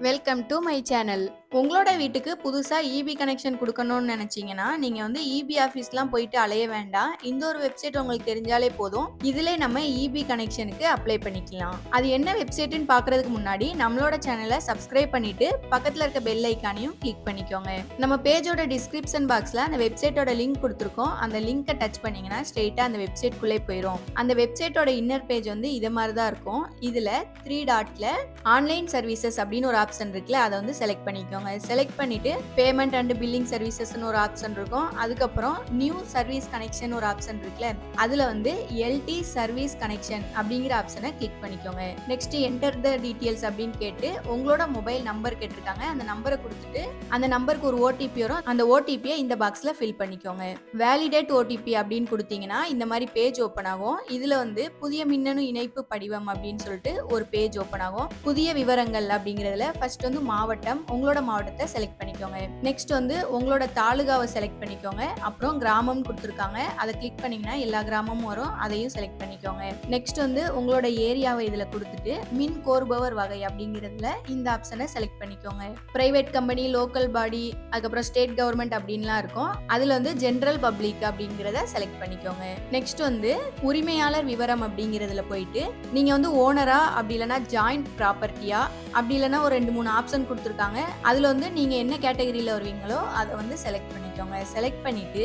Welcome to my channel உங்களோட வீட்டுக்கு புதுசாக இபி கனெக்ஷன் கொடுக்கணும்னு நினச்சிங்கன்னா நீங்கள் வந்து இபி ஆஃபீஸ்லாம் போயிட்டு அலைய வேண்டாம். இந்த ஒரு வெப்சைட் உங்களுக்கு தெரிஞ்சாலே போதும். இதிலே நம்ம இபி கனெக்ஷனுக்கு அப்ளை பண்ணிக்கலாம். அது என்ன வெப்சைட்டுன்னு பார்க்கறதுக்கு முன்னாடி நம்மளோட சேனலை சப்ஸ்கிரைப் பண்ணிட்டு பக்கத்தில் இருக்க பெல் ஐக்கானையும் கிளிக் பண்ணிக்கோங்க. நம்ம பேஜோட டிஸ்கிரிப்ஷன் பாக்ஸில் அந்த வெப்சைட்டோட லிங்க் கொடுத்துருக்கோம். அந்த லிங்கை டச் பண்ணிங்கன்னா ஸ்ட்ரெயிட்டாக அந்த வெப்சைட்குள்ளே போயிடும் அந்த வெப்சைட்டோட இன்னர் பேஜ் வந்து இதை மாதிரி தான் இருக்கும். இதில் த்ரீ டாட்டில் ஆன்லைன் சர்வீசஸ் அப்படின்னு ஒரு ஆப்ஷன் இருக்குல்ல அதை வந்து செலக்ட் பண்ணிக்கோங்க. செலக்ட் பண்ணிட்டு பேமெண்ட் அண்ட் பில்லிங் சர்வீசஸ்னு ஒரு ஆப்ஷன் இருக்கும். அதுக்கப்புறம் நியூ சர்வீஸ் கனெக்ஷன் ஒரு ஆப்ஷன் இருக்குல்ல அதில் வந்து எல்டி சர்வீஸ் கனெக்ஷன் அப்படிங்கிற ஆப்ஷனை கிளிக் பண்ணிக்கோங்க. நெக்ஸ்ட் என்டர் த டீட்டெயில்ஸ் அப்படின்னு கேட்டு உங்களோட மொபைல் நம்பர் கேட்டிருக்காங்க. அந்த நம்பரை கொடுத்துட்டு அந்த நம்பருக்கு ஒரு ஓடிபி வரும். அந்த ஓடிபியை இந்த பாக்ஸில் ஃபில் பண்ணிக்கோங்க. வேலிடேட் ஓடிபி அப்படின்னு கொடுத்தீங்கன்னா இந்த மாதிரி பேஜ் ஓப்பன் ஆகும். இதில் வந்து புதிய மின்னணு இணைப்பு படிவம் அப்படின்னு சொல்லிட்டு ஒரு பேஜ் ஓப்பன் ஆகும். புதிய விவரங்கள் அப்படிங்கிறதுல ஃபர்ஸ்ட் வந்து மாவட்டம் உங்களோட மாவட்டத்தை செலக்ட் பண்ணிக்கோங்க. நெக்ஸ்ட் வந்து உங்களோட தாலுகாவை செலக்ட் பண்ணிக்கோங்க. அப்புறம் கிராமம் கொடுத்துருக்காங்க. அதை கிளிக் பண்ணீங்கன்னா எல்லா கிராமமும் வரும். அதையும் செலக்ட் பண்ணிக்கோங்க. நெக்ஸ்ட் வந்து உங்களோட ஏரியாவை இதில் கொடுத்துட்டு மின் கோருபவர் வகை அப்படிங்கிறதுல இந்த ஆப்ஷனை செலக்ட் பண்ணிக்கோங்க. பிரைவேட் கம்பெனி லோக்கல் பாடி அதுக்கப்புறம் ஸ்டேட் கவர்மெண்ட் அப்படின்லாம் இருக்கும். அதில் வந்து ஜென்ரல் பப்ளிக் அப்படிங்கிறத செலக்ட் பண்ணிக்கோங்க. நெக்ஸ்ட் வந்து உரிமையாளர் விவரம் அப்படிங்கிறதுல போயிட்டு நீங்கள் வந்து ஓனரா அப்படி இல்லைன்னா ஜாயிண்ட் ப்ராப்பர்ட்டியா அப்படி இல்லைன்னா ஒரு ரெண்டு மூணு ஆப்ஷன் கொடுத்துருக்காங்க. அதில் வந்து நீங்கள் என்ன கேட்டகரியில் வருவீங்களோ அதை வந்து செலக்ட் பண்ணிக்கோங்க. செலக்ட் பண்ணிவிட்டு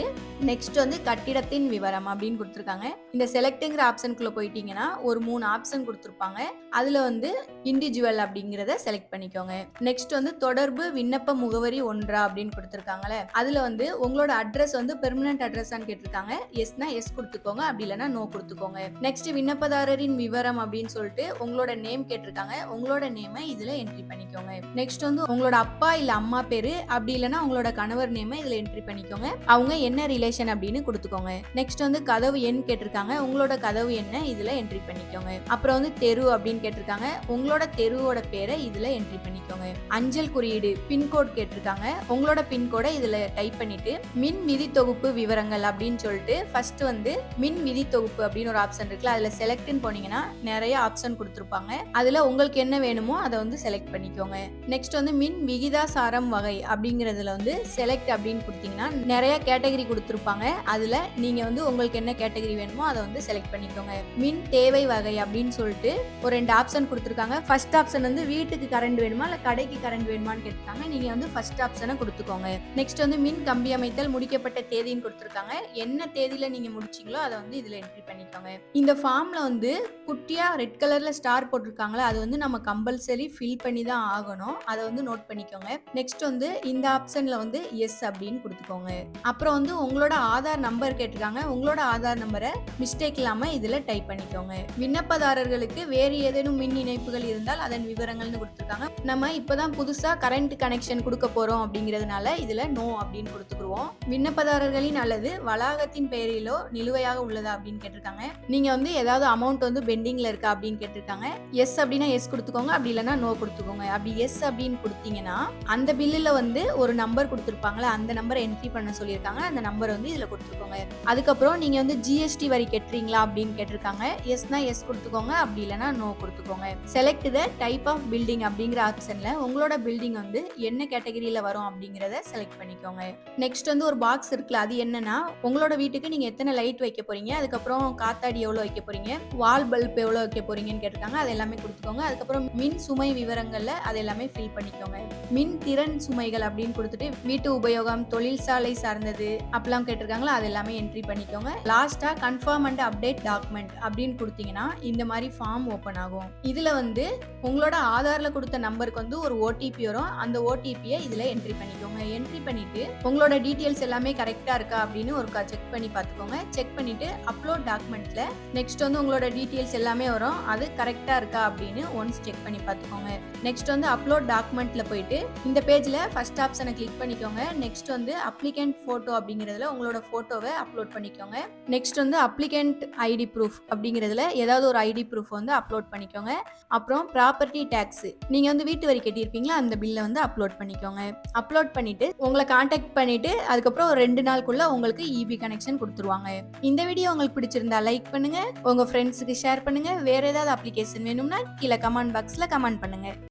நெக்ஸ்ட் வந்து கட்டிடத்தின் விவரம் அப்படின்னு கொடுத்துருக்காங்க. இந்த செலக்ட்டுங்கிற ஆப்ஷனுக்குள்ளே போயிட்டீங்கன்னா ஒரு மூணு ஆப்ஷன் கொடுத்துருப்பாங்க. அதில் வந்து இண்டிவிஜுவல் அப்படிங்கிறத செலக்ட் பண்ணிக்கோங்க. நெக்ஸ்ட் வந்து தொடர்பு விண்ணப்ப முகவரி ஒன்றா அப்படின்னு கொடுத்துருக்காங்களே அதில் வந்து உங்களோட அட்ரஸ் வந்து பெர்மனன்ட் அட்ரஸான்னு கேட்டிருக்காங்க. எஸ்னா எஸ் கொடுத்துக்கோங்க. அப்படி இல்லைன்னா நோ கொடுத்துக்கோங்க. நெக்ஸ்ட் விண்ணப்பதாரரின் விவரம் அப்படின்னு சொல்லிட்டு உங்களோட நேம் கேட்டிருக்காங்க. உங்களோட நேமை இதில் என்ட்ரி பண்ணிக்கோங்க. நெக்ஸ்ட் வந்து உங்களோட அப்பா இல்லை அம்மா பேர் அப்படி இல்லைன்னா அவங்களோட கணவர் நேமை இதில் என்ட்ரி பண்ணிக்கோங்க. அவங்க என்ன ரிலேஷன் அப்படின்னு கொடுத்துக்கோங்க. நெக்ஸ்ட் வந்து கதவு எண் கேட்டிருக்காங்க. உங்களோட கதவு என்ன இதில் என்ட்ரி பண்ணிக்கோங்க. அப்புறம் வந்து தெரு அப்படின்னு கேட்டிருக்காங்க. உங்களோட தெருவோட பேரை இதில் என்ட்ரி பண்ணிக்கோங்க. அஞ்சல் குறியீடு பின்கோட் கேட்டிருக்காங்க. உங்களோட பின்கோடை இதில் டைப் பண்ணிட்டு மின் மிதி தொகுப்பு விவரங்கள் அப்படின்னு சொல்லிட்டு ஃபர்ஸ்ட் வந்து மின் மிதி தொகுப்பு அப்படின்னு ஒரு ஆப்ஷன் இருக்குல்ல அதில் செலக்ட்னு போனீங்கன்னா நிறைய ஆப்ஷன் கொடுத்துருப்பாங்க. அதில் உங்களுக்கு என்ன வேணுமோ அதை வந்து செலக்ட் பண்ணிக்கோங்க. நெக்ஸ்ட் வந்து மின் விகிதாசாரம் வகை அப்படிங்கிறதுல வந்து செலக்ட் அப்படின்னு கொடுத்தீங்கன்னா நிறைய கேட்டகரி கொடுத்துருப்பாங்க. அதில் நீங்கள் வந்து உங்களுக்கு என்ன கேட்டகரி வேணுமோ அதை வந்து செலக்ட் பண்ணிக்கோங்க. மின் தேவை வகை அப்படின்னு சொல்லிட்டு ஒரு ரெண்டு ஆப்ஷன் கொடுத்துருக்காங்க. ஃபர்ஸ்ட் ஆப்ஷன் வந்து வீட்டுக்கு கரண்ட் வேணுமா இல்லை கடைக்கு கரண்ட் வேணுமான்னு கேட்டிருக்காங்க. நீங்கள் வந்து ஃபர்ஸ்ட் ஆப்ஷனை கொடுத்துக்கோங்க. நெக்ஸ்ட் வந்து மின் கம்பி அமைத்தல் முடிக்கப்பட்ட தேதின்னு கொடுத்துருக்காங்க. என்ன தேதியில் நீங்கள் முடிச்சிங்களோ அதை வந்து இதில் என்ட்ரி பண்ணிக்கோங்க. இந்த ஃபார்மில் வந்து குட்டியாக ரெட் கலரில் ஸ்டார் போட்டிருக்காங்களே அது வந்து நம்ம கம்பல்சரி ஃபில் பண்ணி தான் ஆகணும். அதை வந்து நோட் பண்ணிக்கோங்க. நெக்ஸ்ட் வந்து இந்த ஆப்ஷனில் வந்து எஸ் அப்படின்னு கொடுத்துக்கோங்க. அப்புறம் வந்து உங்களோட ஆதார் நம்பர் கேட்டிருக்காங்க. உங்களோட ஆதார் நம்பரை மிஸ்டேக் இல்லாமல் இதில் டைப் பண்ணிக்கோங்க. விண்ணப்பதாரர்களுக்கு வேறு ஏதேனும் மின் இணைப்புகள் இருந்தால் அதன் விவரங்கள்னு கொடுத்துருக்காங்க. நம்ம இப்பதான் புதுசாக கரண்ட் கனெக்ஷன் கொடுக்க போகிறோம் அப்படிங்கிறதுனால இதில் நோ அப்படின்னு கொடுத்துக்குருவோம். விண்ணப்பதாரர்களின் அல்லது வளாகத்தின் பெயரிலோ நிலுவையாக உள்ளதா அப்படின்னு கேட்டிருக்காங்க. நீங்கள் வந்து ஏதாவது அமௌண்ட் வந்து பெண்டிங்கில் இருக்கா அப்படின்னு கேட்டிருக்காங்க. எஸ் அப்படின்னா எஸ் கொடுத்துக்கோங்க. அப்படி இல்லைன்னா நோ கொடுத்துக்கோங்க. அப்படி எஸ் அப்படின்னு கொடுத்தீங்கன்னா அந்த பில்லில் வந்து ஒரு நம்பர் கொடுத்துருப்பாங்களே அந்த நம்பரை என்ட்ரி பண்ண சொல்லியிருக்காங்க. அந்த நம்பர் வந்து இதில் கொடுத்துருக்கோங்க அதுக்கப்புறம் நீங்கள் வந்து ஜிஎஸ்டி வரி கட்டுறீங்களா அப்படின்னு கேட்டிருக்காங்க. எஸ்னா எஸ் கொடுத்துக்கோங்க அப்படி இல்லைன்னா நோ கொடுத்துக்கோங்க. Select the type of building அப்படிங்கிற ஆப்ஷனில் உங்களோட பில்டிங் வந்து என்ன கேட்டகரியில் வரும் அப்படிங்கிறத செலக்ட் பண்ணிக்கோங்க. நெக்ஸ்ட் வந்து ஒரு பாக்ஸ் இருக்குல்ல அது என்னன்னா உங்களோட வீட்டுக்கு நீங்கள் எத்தனை லைட் வைக்க போகிறீங்க அதுக்கப்புறம் காத்தாடி எவ்வளோ வைக்க போகிறீங்க வால் பல்ப் எவ்வளோ வைக்க போறீங்கன்னு கேட்டிருக்காங்க அது எல்லாமே கொடுத்துக்கோங்க. அதுக்கப்புறம் மின் சுமை விவரங்களில் அது எல்லாமே ஃபில் பண்ணிக்கோங்க. மின் திறன் சுமைகள் அப்படின்னு கொடுத்துட்டு வீட்டு உபயோகம் தொழிற்சாலை சார்ந்தது அப்பெல்லாம் கேட்டிருக்காங்களா? அது எல்லாமே என்ட்ரி பண்ணிக்கோங்க. லாஸ்டா கன்ஃபார்ம் அண்ட் அப்டேட் டாக்குமெண்ட் அப்படின்னு கொடுத்தீங்கன்னா இந்த மாதிரி ஃபார்ம் ஓப்பன் ஆகும். இதுல வந்து உங்களோட ஆதார்ல கொடுத்த நம்பருக்கு வந்து ஒரு ஓடிபி வரும். அந்த ஓடிபியை இதுல என்ட்ரி பண்ணிக்கோங்க. என்ட்ரி பண்ணிட்டு உங்களோட டீட்டெயில்ஸ் எல்லாமே கரெக்டா இருக்கா அப்படின்னு ஒரு செக் பண்ணி பார்த்துக்கோங்க. செக் பண்ணிட்டு அப்லோட் டாக்குமெண்ட்ல நெக்ஸ்ட் வந்து உங்களோட டீட்டெயில்ஸ் எல்லாமே வரும். அது கரெக்டா இருக்கா அப்படின்னு ஒன்ஸ் செக் பண்ணி பார்த்துக்கோங்க. நெக்ஸ்ட் வந்து அப்லோட் டாக்குமெண்ட்ல போயிட்டு இந்த பேஜில் ஃபர்ஸ்ட் ஆப்ஷனை கிளிக் பண்ணிக்கோங்க. நெக்ஸ்ட் வந்து அப்ளிகண்ட் ஃபோட்டோ அப்படிங்கிறதுல உங்களோட ஃபோட்டோவை அப்லோட் பண்ணிக்கோங்க. நெக்ஸ்ட் வந்து அப்ளிகண்ட் ஐடி ப்ரூஃப் அப்படிங்கிறதுல ஏதாவது ஒரு ஐடி ப்ரூஃப் வந்து அப்லோட் பண்ணிக்கோங்க. அப்புறம் ப்ராப்பர்ட்டி டேக்ஸ் நீங்கள் வந்து வீட்டு வரி கட்டியிருப்பீங்களா? அந்த பில்லை வந்து அப்லோட் பண்ணிக்கோங்க. அப்லோட் பண்ணிட்டு உங்களை காண்டாக்ட் பண்ணிட்டு அதுக்கப்புறம் ஒரு ரெண்டு நாளுக்குள்ள உங்களுக்கு இபி கனெக்ஷன் கொடுத்துருவாங்க. இந்த வீடியோ உங்களுக்கு பிடிச்சிருந்தா லைக் பண்ணுங்க. உங்க ஃப்ரெண்ட்ஸுக்கு ஷேர் பண்ணுங்க. வேற ஏதாவது அப்ளிகேஷன் வேணும்னா கீழே கமெண்ட் பாக்ஸ்ல கமெண்ட் பண்ணுங்க.